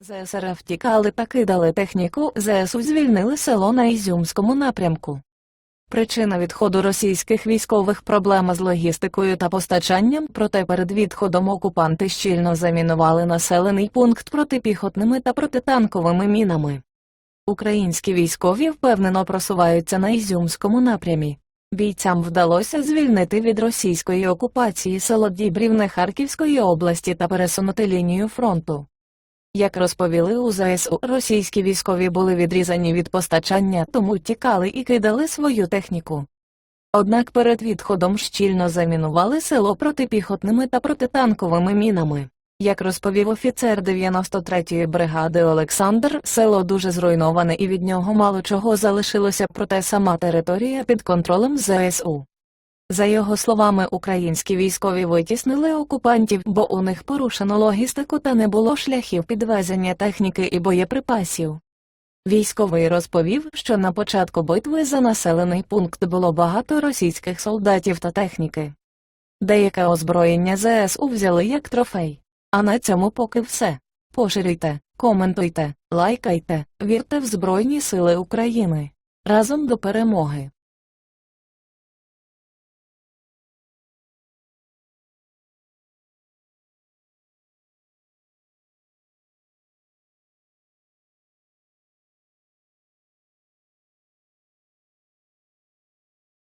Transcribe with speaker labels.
Speaker 1: ЗСРФ тікали та кидали техніку, ЗСУ звільнили село на Ізюмському напрямку. Причина відходу російських військових проблема з логістикою та постачанням, проте перед відходом окупанти щільно замінували населений пункт протипіхотними та протитанковими мінами. Українські військові впевнено просуваються на Ізюмському напрямі. Бійцям вдалося звільнити від російської окупації село Дібрівне Харківської області та пересунути лінію фронту. Як розповіли у ЗСУ, російські військові були відрізані від постачання, тому тікали і кидали свою техніку. Однак перед відходом щільно замінували село протипіхотними та протитанковими мінами. Як розповів офіцер 93-ї бригади Олександр, село дуже зруйноване і від нього мало чого залишилося, проте сама територія під контролем ЗСУ. За його словами, українські військові витіснили окупантів, бо у них порушено логістику та не було шляхів підвезення техніки і боєприпасів. Військовий розповів, що на початку битви за населений пункт було багато російських солдатів та техніки. Деяке озброєння ЗСУ взяли як трофей. А на цьому поки все. Поширюйте, коментуйте, лайкайте, вірте в Збройні Сили України. Разом до перемоги.